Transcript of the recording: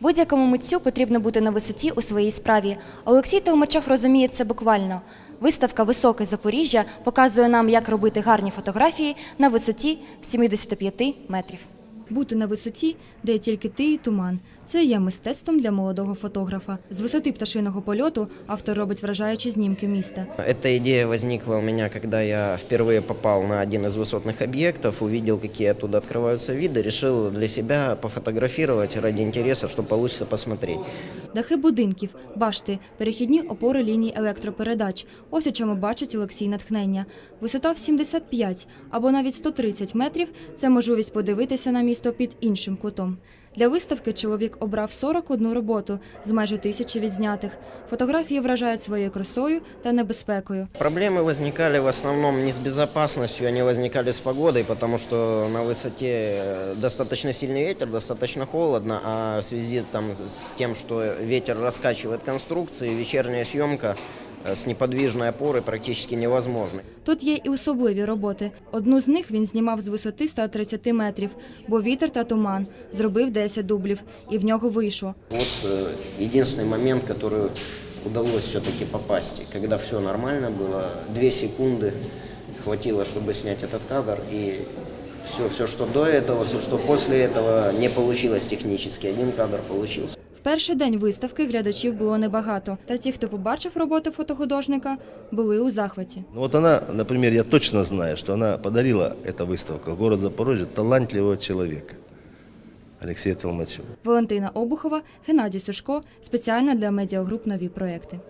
Будь-якому митцю потрібно бути на висоті у своїй справі. Олексій Толмачов розуміє це буквально. Виставка Високе Запоріжжя показує нам, як робити гарні фотографії на висоті 75 метрів. Бути на висоті, де тільки ти і туман. Це є мистецтвом для молодого фотографа. З висоти пташиного польоту автор робить вражаючі знімки міста. Эта идея возникла у меня, когда я впервые попал на один из высотных объектов, увидел, какие оттуда открываются виды, решил для себя пофотографировать ради интереса, что получится посмотреть. Дахи будинків, башти, перехідні опори ліній електропередач. Ось у чому бачить Олексій натхнення. Висота в 75 або навіть 130 метрів – це можливість подивитися на місто під іншим кутом. Для виставки чоловік обрав 41 роботу з майже тисячі відзнятих. Фотографії вражають своєю красою та небезпекою. Проблемы возникали в основном не с безопасностью, они возникали с погодой, потому что на высоте э, достаточно сильный ветер, достаточно холодно, а в связи там, с тем, что ветер раскачивает конструкции, вечерняя съемка э, с неподвижной опорой практически невозможна. Тут є і особливі роботи. Одну з них він знімав з висоти 130 метрів, бо вітер та туман. Зробив 10 дублів, і в нього вийшло. Вот э, единственный момент, который удалось все-таки попасть, когда все нормально было, две секунды хватило, чтобы снять этот кадр, и все, все, что до этого, все, что после этого, не получилось технически. Один кадр получился. Перший день виставки глядачів було небагато, та ті, хто побачив роботи фотохудожника, були у захваті. Ну от вона, наприклад, я точно знаю, що вона подарила ця виставка город Запорожжя талантливого чоловіка. Олексія Толмачова. Валентина Обухова, Геннадій Сушко спеціально для медіагруп нові проекти.